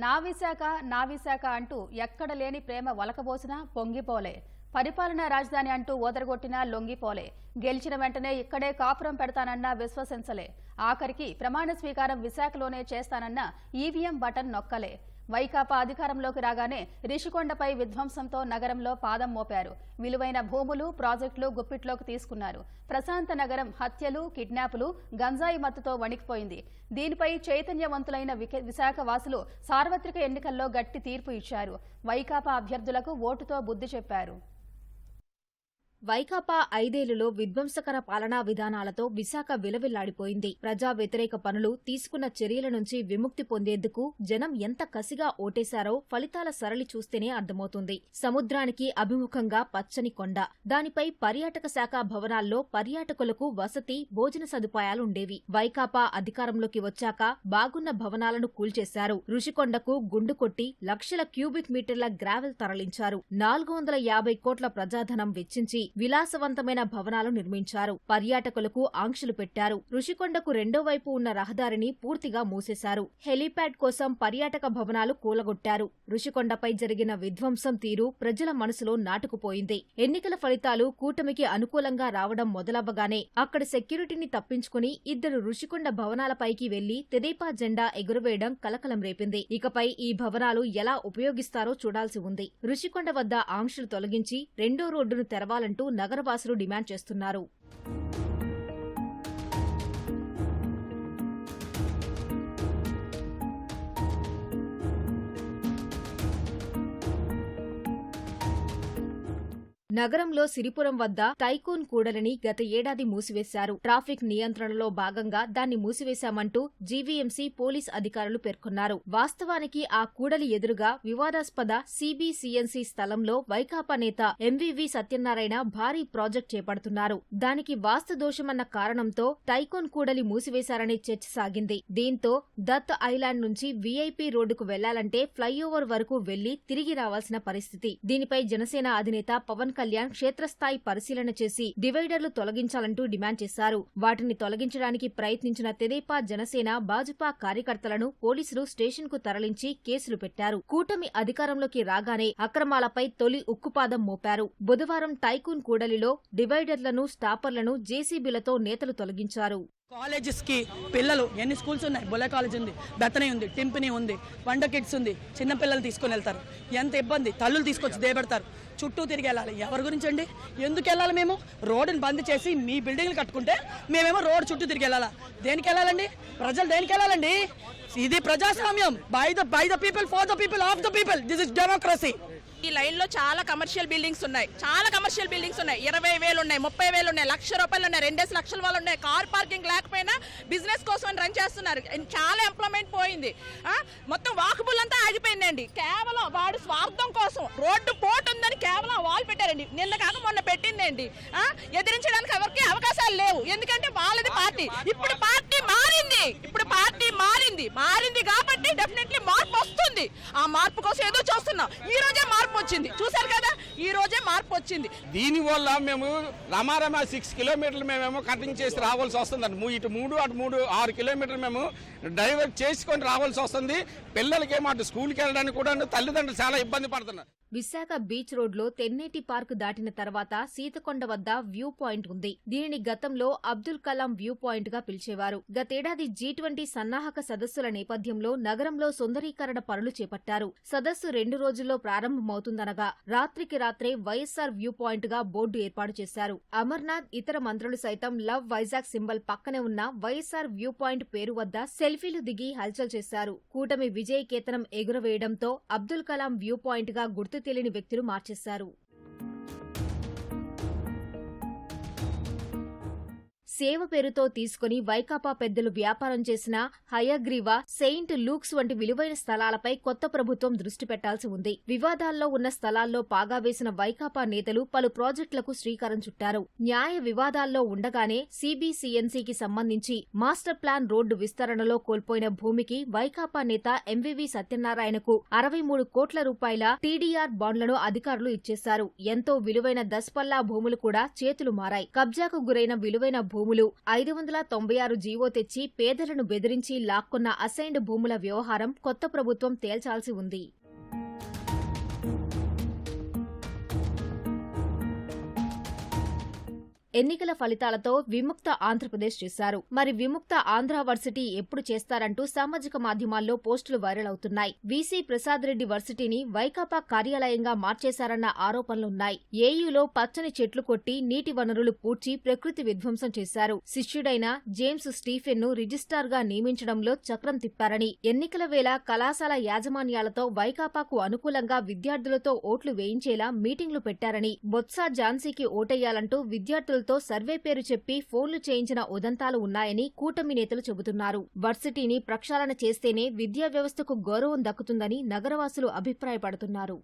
నా విశాఖ నా విశాఖ అంటూ ఎక్కడ లేని ప్రేమ వలకబోసినా పొంగిపోలే. పరిపాలనా రాజధాని అంటూ ఓదరగొట్టినా లొంగిపోలే. గెలిచిన వెంటనే ఇక్కడే కాపురం పెడతానన్నా విశ్వసించలే. ఆఖరికి ప్రమాణ స్వీకారం విశాఖలోనే చేస్తానన్నా ఈవీఎం బటన్ నొక్కలే. వైకాపా అధికారంలోకి రాగానే రిషికొండపై విధ్వంసంతో నగరంలో పాదం మోపారు. విలువైన భూములు ప్రాజెక్టులు గుప్పిట్లోకి తీసుకున్నారు. ప్రశాంత నగరం హత్యలు కిడ్నాపులు గంజాయి మత్తుతో వణికిపోయింది. దీనిపై చైతన్యవంతులైన విశాఖవాసులు విశాఖ వాసులు సార్వత్రిక ఎన్నికల్లో గట్టి తీర్పు ఇచ్చారు. వైకాపా అభ్యర్థులకు ఓటుతో బుద్ధి చెప్పారు. వైకాపా ఐదేళ్ళలో విధ్వంసకర పాలనా విధానాలతో విశాఖ విలవిల్లాడిపోయింది. ప్రజా వ్యతిరేక పనులు తీసుకున్న చర్యల నుంచి విముక్తి పొందేందుకు జనం ఎంత కసిగా ఓటేశారో ఫలితాల సరళి చూస్తేనే అర్థమవుతుంది. సముద్రానికి అభిముఖంగా పచ్చని కొండ. దానిపై పర్యాటక శాఖ భవనాల్లో పర్యాటకులకు వసతి భోజన సదుపాయాలుండేవి వైకాపా అధికారంలోకి వచ్చాక బాగున్న భవనాలను కూల్చేశారు. రుషికొండకు గుండు కొట్టి లక్షల క్యూబిక్ మీటర్ల గ్రావెల్ తరలించారు. నాలుగు వందల యాభై కోట్ల ప్రజాధనం వెచ్చించి విలాసవంతమైన భవనాలు నిర్మించారు. పర్యాటకులకు ఆంక్షలు పెట్టారు. ఋషికొండకు రెండో వైపు ఉన్న రహదారిని పూర్తిగా మూసేశారు. హెలీప్యాడ్ కోసం పర్యాటక భవనాలు కూలగొట్టారు. ఋషికొండపై జరిగిన విధ్వంసం తీరు ప్రజల మనసులో నాటుకుపోయింది. ఎన్నికల ఫలితాలు కూటమికి అనుకూలంగా రావడం మొదలవ్వగానే అక్కడ సెక్యూరిటీని తప్పించుకుని ఇద్దరు ఋషికొండ భవనాలపైకి వెళ్ళి తెదేపా జెండా ఎగురవేయడం కలకలం రేపింది. ఇకపై ఈ భవనాలు ఎలా ఉపయోగిస్తారో చూడాల్సి ఉంది. రుషికొండ వద్ద ఆంక్షలు తొలగించి రెండో రోడ్డును తెరవాలంటూ నగరవాసులు డిమాండ్ చేస్తున్నారు. నగరంలో సిరిపురం వద్ద టైకూన్ కూడలిని గత ఏడాది మూసివేశారు. ట్రాఫిక్ నియంత్రణలో భాగంగా దాన్ని మూసివేశామంటూ జీవీఎంసీ పోలీస్ అధికారులు పేర్కొన్నారు. వాస్తవానికి ఆ కూడలి ఎదురుగా వివాదాస్పద సీబీసీఎన్సీ స్థలంలో వైకాపా నేత ఎంవీవీ సత్యనారాయణ భారీ ప్రాజెక్ట్ చేపడుతున్నారు. దానికి వాస్తు దోషమన్న కారణంతో టైకోన్ కూడలి మూసివేశారనే చర్చ సాగింది. దీంతో దత్ ఐలాండ్ నుంచి వీఐపీ రోడ్డుకు వెళ్ళాలంటే ఫ్లైఓవర్ వరకు వెళ్ళి తిరిగి రావాల్సిన పరిస్థితి. దీనిపై జనసేన అధినేత పవన్ కళ్యాణ్ క్షేత్రస్థాయి పరిశీలన చేసి డివైడర్లు తొలగించాలంటూ డిమాండ్ చేశారు. వాటిని తొలగించడానికి ప్రయత్నించిన తెదేపా జనసేన భాజపా కార్యకర్తలను పోలీసులు స్టేషన్కు తరలించి కేసులు పెట్టారు. కూటమి అధికారంలోకి రాగానే అక్రమాలపై తొలి ఉక్కుపాదం మోపారు. బుధవారం టైకూన్ కూడలిలో డివైడర్లను స్టాపర్లను జేసీబీలతో నేతలు తొలగించారు. కాలేజెస్కి పిల్లలు ఎన్ని స్కూల్స్ ఉన్నాయి? బొలే కాలేజ్ ఉంది బెతనీ ఉంది టింపిని ఉంది వండ కిడ్స్ ఉంది చిన్న పిల్లలు తీసుకొని వెళ్తారు. ఎంత ఇబ్బంది? తల్లులు తీసుకొచ్చి దేబెడతారు. చుట్టూ తిరిగి వెళ్ళాలి. ఎవరి గురించి అండి? ఎందుకు వెళ్ళాలి మేము? రోడ్డుని బంద్ చేసి మీ బిల్డింగ్లు కట్టుకుంటే మేమేమో రోడ్ చుట్టూ తిరిగి వెళ్ళాలా? దేనికి వెళ్ళాలండి? ప్రజలు దేనికి వెళ్ళాలండి? ఇది ప్రజాస్వామ్యం. By the by the people for the people of the people this is democracy ఈ లైన్లో చాలా కమర్షియల్ బిల్డింగ్స్ ఉన్నాయి. చాలా కమర్షియల్ బిల్డింగ్స్ ఉన్నాయి. ఇరవై వేలు ఉన్నాయి ముప్పై వేలు ఉన్నాయి లక్ష రూపాయలు ఉన్నాయి రెండేసి లక్షల వాళ్ళు ఉన్నాయి. కార్ పార్కింగ్ లేకపోయినా బిజినెస్ కోసం అని రన్ చేస్తున్నారు. చాలా ఎంప్లాయ్మెంట్ పోయింది. ఆ, మొత్తం వాకబుల్ అంతా ఆగిపోయిందండి. కేవలం వాడు స్వార్థం కోసం రోడ్డు పోటు ఉందని కేవలం వాల్ పెట్టారండి. నిన్న కాక మొన్న పెట్టిందండి. ఆ, ఎదిరించడానికి ఎవరికి అవకాశాలు లేవు. ఎందుకంటే వాళ్ళది పార్టీ. ఇప్పుడు పార్టీ మారింది. ఇప్పుడు పార్టీ మారింది. మారింది కాబట్టి డెఫినెట్లీ మార్పు వస్తుంది. ఆ మార్పు కోసం ఏదో చూస్తున్నాం. ఈ రోజే మార్పు వచ్చింది. చూసారు కదా? ఈ రోజే మార్పు వచ్చింది. దీనివల్ల మేము రమారమ సిక్స్ కిలోమీటర్లు మేమేమో కటింగ్ చేసి రావాల్సి వస్తుందండి. ఇటు మూడు అటు మూడు ఆరు కిలోమీటర్లు మేము డైవర్ట్ చేసుకొని రావాల్సి వస్తుంది. పిల్లలకేమో అటు స్కూల్కి వెళ్ళడానికి కూడా తల్లిదండ్రులు చాలా ఇబ్బంది పడుతున్నారు. విశాఖ బీచ్ రోడ్లో తెన్నేటి పార్క్ దాటిన తర్వాత సీతకొండ వద్ద వ్యూ పాయింట్ ఉంది. దీనిని గతంలో అబ్దుల్ కలాం వ్యూ పాయింట్గా పిలిచేవారు. గతేడాది జీ ట్వంటీ సన్నాహక సదస్సుల నేపథ్యంలో నగరంలో సుందరీకరణ పనులు చేపట్టారు. సదస్సు రెండు రోజుల్లో ప్రారంభమవుతుందనగా రాత్రికి రాత్రే వైఎస్సార్ వ్యూ పాయింట్గా బోర్డు ఏర్పాటు చేశారు. అమర్నాథ్ ఇతర మంత్రులు సైతం లవ్ వైజాగ్ సింబల్ పక్కనే ఉన్న వైఎస్సార్ వ్యూ పాయింట్ పేరు వద్ద సెల్ఫీలు దిగి హల్చల్ చేశారు. కూటమి విజయ కేతనం ఎగురవేయడంతో అబ్దుల్ కలాం వ్యూ పాయింట్గా గుర్తు తెలియని వ్యక్తులు మార్చేశారు. సేవ పేరుతో తీసుకుని వైకాపా పెద్దలు వ్యాపారం చేసిన హయగ్రీవా సెయింట్ లూక్స్ వంటి విలువైన స్థలాలపై కొత్త ప్రభుత్వం దృష్టి పెట్టాల్సి ఉంది. వివాదాల్లో ఉన్న స్థలాల్లో పాగా వేసిన వైకాపా నేతలు పలు ప్రాజెక్టులకు శ్రీకారం చుట్టారు. న్యాయ వివాదాల్లో ఉండగానే సిబిసిఎన్సీకి సంబంధించి మాస్టర్ ప్లాన్ రోడ్డు విస్తరణలో కోల్పోయిన భూమికి వైకాపా నేత ఎంవివి సత్యనారాయణకు అరవై మూడు కోట్ల రూపాయల టీడీఆర్ బాండ్లను అధికారులు ఇచ్చేశారు. ఎంతో విలువైన దస్పల్లా భూములు కూడా చేతులు మారాయి. కబ్జాకు గురైన విలువైన భూమి భూములు. ఐదు వందల తొంభై ఆరు జీవో తెచ్చి పేదలను బెదిరించి లాక్కున్న అసైన్డ్ భూముల వ్యవహారం కొత్త ప్రభుత్వం తేల్చాల్సి ఉంది. ఎన్నికల ఫలితాలతో విముక్త ఆంధ్రప్రదేశ్ చేశారు. మరి విముక్త ఆంధ్ర వర్సిటీ ఎప్పుడు చేస్తారంటూ సామాజిక మాధ్యమాల్లో పోస్టులు వైరల్ అవుతున్నాయి. వీసీ ప్రసాద్ రెడ్డి వర్సిటీని వైకాపా కార్యాలయంగా మార్చేశారన్న ఆరోపణలున్నాయి. ఏయూలో పచ్చని చెట్లు కొట్టి నీటి వనరులు పూడ్చి ప్రకృతి విధ్వంసం చేశారు. శిష్యుడైన జేమ్స్ స్టీఫెన్ను రిజిస్ట్రార్గా నియమించడంలో చక్రం తిప్పారని ఎన్నికల వేళ కళాశాల యాజమాన్యాలతో వైకాపాకు అనుకూలంగా విద్యార్థులతో ఓట్లు వేయించేలా మీటింగ్లు పెట్టారని బొత్స ఝాన్సీకి ఓటెయ్యాలంటూ విద్యార్థులతో సర్వే పేరు చెప్పి ఫోన్లు చేయించిన ఉదంతాలు ఉన్నాయని కూటమి నేతలు చెబుతున్నారు. వర్సిటీని ప్రక్షాళన చేస్తేనే విద్యా వ్యవస్థకు గౌరవం దక్కుతుందని నగరవాసులు అభిప్రాయపడుతున్నారు.